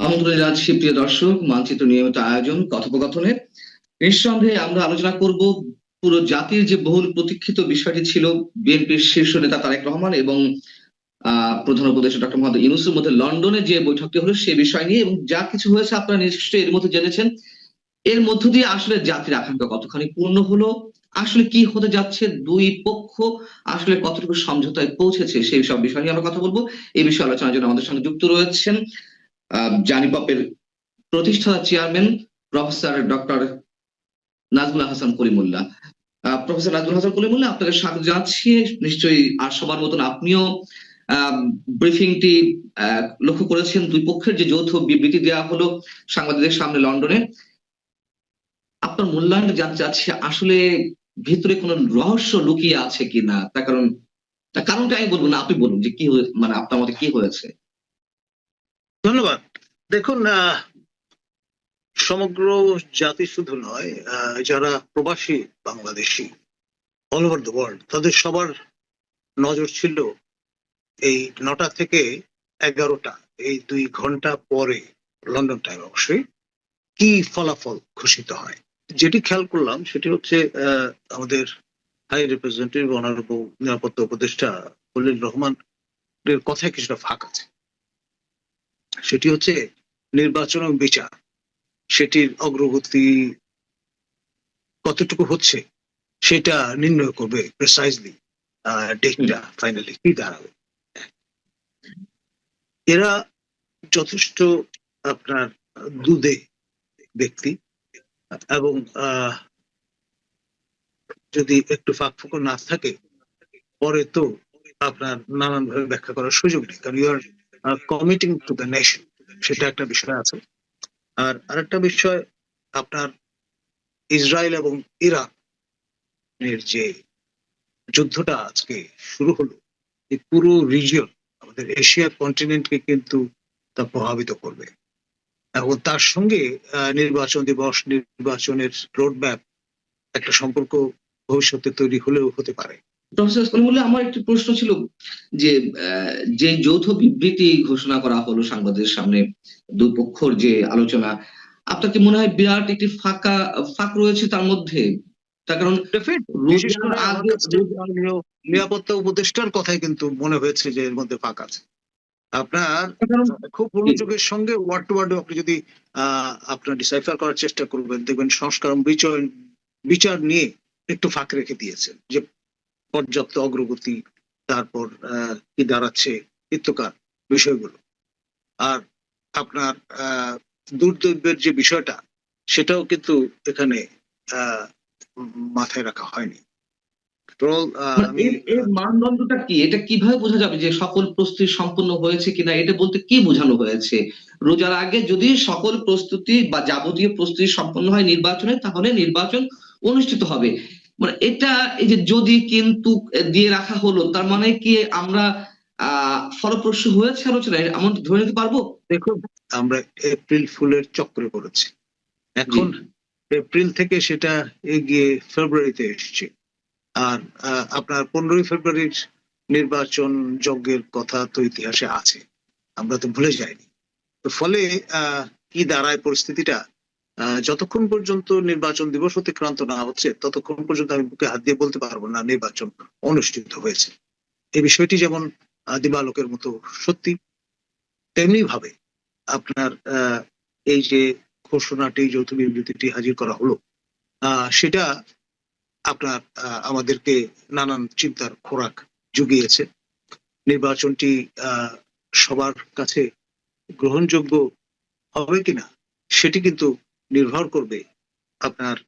আমন্ত্রণ জানাচ্ছি প্রিয় দর্শক, মানচিত্র নিয়মিত আয়োজন, কথোপকথনের। নিঃসন্দেহে আমরা আলোচনা করব পুরো জাতির যে বহুল প্রতীক্ষিত বিষয়টি ছিল বিএনপির শীর্ষ নেতা তারেক রহমান এবং প্রধান উপদেষ্টা ডক্টর মোহাম্মদ ইউনুসের মধ্যে লন্ডনে যে বৈঠকটি হলো সে বিষয় নিয়ে এবং যা কিছু হয়েছে আপনারা নিশ্চয়ই এর মধ্যে জেনেছেন। এর মধ্য দিয়ে আসলে জাতির আকাঙ্ক্ষা কতখানি পূর্ণ হলো, আসলে কি হতে যাচ্ছে, দুই পক্ষ আসলে কতটুকু সমঝোতায় পৌঁছেছে সেই সব বিষয় নিয়ে আমরা কথা বলব। এই বিষয়ে আলোচনার জন্য আমাদের সঙ্গে যুক্ত রয়েছেন জানিপপের প্রতিষ্ঠাতা chairman professor doctor Nazmul Hasan Kalimullah আহ, প্রফেসর নাজমুল হাসান আপনাকে স্বাগত জানাচ্ছি। নিশ্চয়ই আর সবার মতন আপনিও ব্রিফিংটি লক্ষ্য করেছেন দুই পক্ষের যে যৌথ বিবৃতি দেওয়া হলো সাংবাদিকদের সামনে লন্ডনে। আপনার মূল্যায়ন জানতে চাচ্ছি আসলে ভিতরে কোনো রহস্য লুকিয়ে আছে কিনা? তার কারণ তার কারণটা আমি বলব না আপনি বলুন যে কি মানে আপনার মতে কি হয়েছে? ধন্যবাদ। দেখুন সমগ্র জাতি শুধু নয় যারা প্রবাসী Bangladeshi all over the world তাদের সবার নজর ছিল এই নটা থেকে এগারোটা, এই দুই ঘণ্টা পরে লন্ডন টাইম অবশ্যই কি ফলাফল ঘোষিত হয়। যেটি খেয়াল করলাম, সেটি হচ্ছে আমাদের হাই রিপ্রেজেন্টেটিভ অনারেবল নিরাপত্তা উপদেষ্টা খলিল রহমান এর কথায় কিছুটা ফাঁক আছে। সেটি হচ্ছে নির্বাচন এবং বিচার। সেটির অগ্রগতি কতটুকু হচ্ছে সেটা নির্ণয় করবে প্রেসাইজলি ডেটটা ফাইনালি কি দাঁড়াবে। এরা যথেষ্ট আপনার দুধে ব্যক্তি এবং যদি একটু ফাঁক ফুকো না থাকে, পরে তো আপনার নানান ভাবে ব্যাখ্যা করার সুযোগ নেই। কারণ you are committing to the nation সেটা একটা বিষয় আছে। আর আরেকটা বিষয়, আপনার ইসরায়েল এবং ইরান এর যে যুদ্ধটা আজকে শুরু হলো, এই পুরো রিজিয়ন আমাদের এশিয়া কন্টিনেন্টকে কিন্তু তা প্রভাবিত করবে। এবং তার সঙ্গে নির্বাচন দিবস, নির্বাচনের রোডম্যাপ একটা সম্পর্ক ভবিষ্যতে তৈরি হলেও হতে পারে। প্রফেসর কলিমুল্লাহ আমার একটি প্রশ্ন ছিল যে যে যৌথ বিবৃতি ঘোষণা করা হলো সাংবাদিকদের সামনে দুই পক্ষর যে আলোচনা আপনার কি মনে হয় বিরাট একটি ফাঁকা ফাঁক রয়েছে তার মধ্যে? তার কারণ নিরাপত্তা উপদেষ্টার কথাই কিন্তু মনে হয়েছে যে এর মধ্যে ফাঁক আছে। আপনার খুব মনোযোগের সঙ্গে ওয়ার্ড টু ওয়ার্ড আপনি যদি আহ, আপনার ডিসাইফার করার চেষ্টা করবেন দেখবেন সংস্কার বিচার বিচার নিয়ে একটু ফাঁক রেখে দিয়েছেন যে পর্যাপ্ত অগ্রগতি তারপর কি দাঁড়াচ্ছে ইত্যকার বিষয়গুলো। আর আপনার আহ, দুর্দৈবের যে বিষয়টা সেটাও কিন্তু এখানে মাথায় রাখা হয়নি। মানে এর এর মানদণ্ডটা কি? এটা কীভাবে বোঝা যাবে যে সকল প্রস্তুতি সম্পূর্ণ হয়েছে কিনা? এটা বলতে কি বোঝানো হয়েছে? রোজার আগে যদি সকল প্রস্তুতি বা যাবতীয় প্রস্তুতি সম্পন্ন হয় নির্বাচনে তাহলে নির্বাচন অনুষ্ঠিত হবে। মানে এটা এই যে যদি কিন্তু দিয়ে রাখা হলো তার মানে কি আমরা আহ ফলপ্রসূ হয়েছে আলোচনা এমন ধরে নিতে পারব? দেখুন আমরা এপ্রিল ফুলের চক্রে পড়েছি এখন এপ্রিল থেকে সেটা এগিয়ে ফেব্রুয়ারিতে এসছে। আর আপনার পনেরোই ফেব্রুয়ারির নির্বাচন যজ্ঞের কথা তো ইতিহাসে আছে। আমরা তো ভুলে যাইনি। তো ফলে আহ, কি দাঁড়ায় পরিস্থিতিটা? যতক্ষণ পর্যন্ত নির্বাচন দিবস অতিক্রান্ত না হচ্ছে, ততক্ষণ পর্যন্ত আমি বুকে হাত দিয়ে বলতে পারব না নির্বাচন অনুষ্ঠিত হয়েছে। এই বিষয়টি যেমন দিবালোকের মতো সত্যি তেমনি ভাবে আপনার এই যে ঘোষণাটি, যৌথ বিবৃতিটি হাজির করা হলো সেটা আপনার আমাদেরকে নানান চিন্তার খোরাক জুগিয়েছে। নির্বাচনটি সবার কাছে গ্রহণযোগ্য হবে কিনা, সেটি কিন্তু নির্ভর করবে আপনার